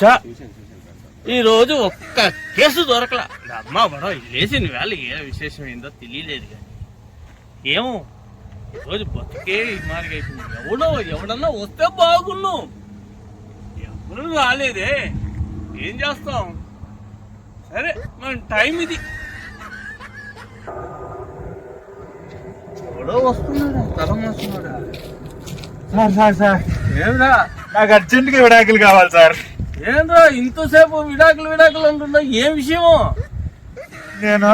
చా. ఈ రోజు ఒక్క కేసు దొరకలా. అమ్మ బడవ లేచిన వేళ. ఏ విశేషం ఏందో తెలియలేదు కానీ. ఏమో ఈ రోజు బతుకే ఈ మార్గం అయిపోయింది. ఎవడో ఎవడన్నా వస్తే బాగున్ను. ఎవరు రాలేదే. ఏం చేస్తాం? సరే మన టైం ఇది. ఎవడో వస్తున్నాడా? తరం వస్తున్నాడా? Sir sir sir. ఏంద్రా నాకు అర్జెంట్గా విడాకులు కావాలి సార్. ఏంద్రా ఇంతసేపు విడాకులు విడాకులు అంటున్నా ఏ విషయమో? నేను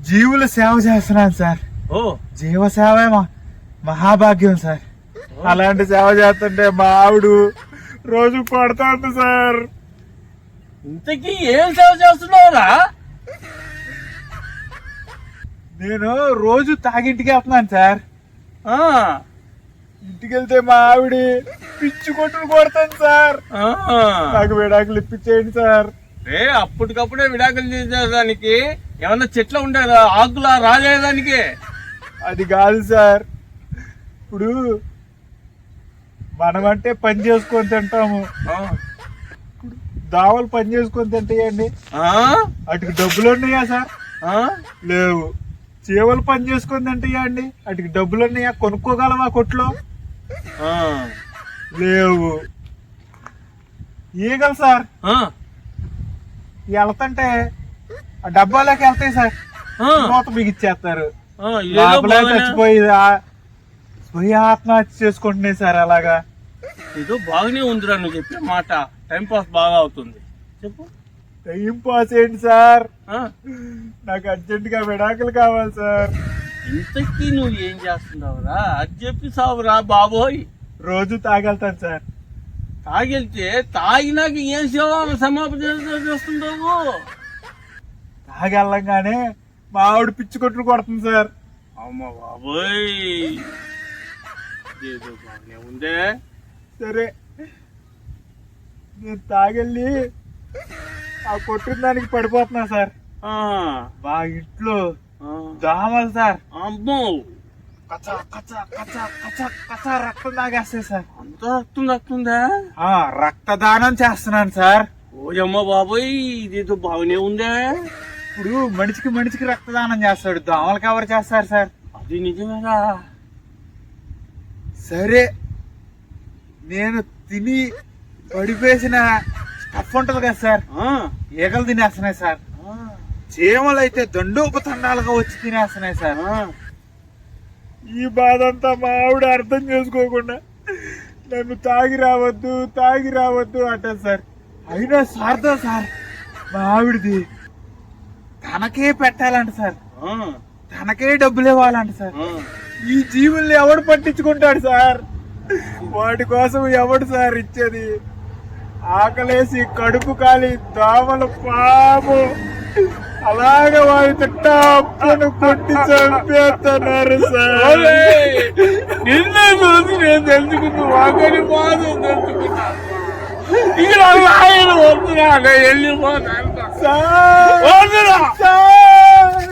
జీవుల సేవ చేస్తున్నాను సార్. ఓ. జీవ సేవే మా మహాభాగ్యం సార్. అలాంటి సేవ చేస్తుంటే మా ఆవిడ రోజు కొడతాంది సార్. ఇంతకీ ఏం సేవ చేస్తున్నావురా? నేను రోజు తాగింటికి వెళ్తున్నాను సార్. ఇంటికి వెళ్తే మా ఆవిడ పిచ్చి కొట్టుడు కొడతాను సార్. నాకు విడాకులు ఇప్పించేయండి సార్. ఏ అప్పటికప్పుడే విడాకులు చేసేదానికి ఏమన్నా చెట్ల ఉండేదా? ఆకులా రాజేదానికి అది కాదు సార్. ఇప్పుడు మనమంటే పని చేసుకొని తింటాము. దావలు పని చేసుకొని తింటాయండి? అటుకు డబ్బులు ఉన్నాయా సార్? లేవు. చీవలు పని చేసుకొని తింటాయా అండి అటుకు డబ్బులు ఉన్నాయా? కొనుక్కోగలమా కొట్లో? ఆ. లేవు. ఈగలు సార్. వెళ్తుంటే ఆ డబ్బాలోకి వెళ్తాయి సార్. మూత బిగిచ్చేస్తారు చచ్చిపోయి ఆత్మహత్య చేసుకుంటున్నాయి సార్ అలాగా. ఏదో బాగానే ఉందిరా నువ్వు చెప్పే మాట. టైం పాస్ బాగా అవుతుంది. చెప్పు. టైం పాస్ ఏంటి సార్? నాకు అర్జెంట్గా విడాకులు కావాలి సార్. ఇంతకీ నువ్వు ఏం చేస్తున్నావురా? అది చెప్పి సావురా బాబోయ్. రోజు తాగెళ్తాను సార్. తాగితే తాగినాక ఏం సేవ చేస్తుంటావు? తాగెళ్ళంగానే మా ఆవిడ పిచ్చి కొట్టుడు కొడుతుంది సార్. అమ్మ బాబోయ్. ఉందే. సరే. నేను తాగెళ్ళి ఆ కొట్టిన దానికి పడిపోతున్నా సార్. మా ఇంట్లో. దోమలు సార్. అమ్మో. కచ్చ కచ్చ కచ్చ కచ్చ కచ్చ రక్తం తాగేస్తాయి సార్ అంత రక్తం రక్తుందా ఆ రక్తదానం చేస్తున్నాను సార్ ఓయమ్మ బాబోయ్ ఇదేదో బాగానే ఉందే ఇప్పుడు మనిషికి మనిషికి రక్తదానం చేస్తాడు దోమలకి ఎవరు చేస్తారు సార్ అది నిజమేరా సరే. నేను తిని పడిపేసిన స్టఫ్ ఉంటది కదా సార్ ఈగలు తినేస్తున్నాయి సార్. చీమలు అయితే దండోపతండాలుగా వచ్చి తినేస్తున్నాయి సార్. ఈ బాధ అంతా మా ఆవిడ అర్థం చేసుకోకుండా నన్ను తాగి రావద్దు తాగి రావద్దు అంటారు సార్. అయినా స్వార్థం సార్? మా ఆవిడది. తనకే పెట్టాలంట సార్. తనకే డబ్బులు ఇవ్వాలంట సార్. ఈ జీవుల్ని ఎవడు పట్టించుకుంటాడు సార్? వాటి కోసం ఎవడు సార్ ఇచ్చేది? ఆకలేసి కడుపు కాలి దోమలు పాము. అలాగే వాటి టప్పును కొట్టి చంపేస్తున్నారు సార్. నిన్నే చూసి నేను తెలుసుకుంది వాకని బాధ తెలుసుకున్నా ఇక్కడ ఆయన వస్తున్నా నేను వెళ్ళిపోతాను సార్ వద్దురా. సార్.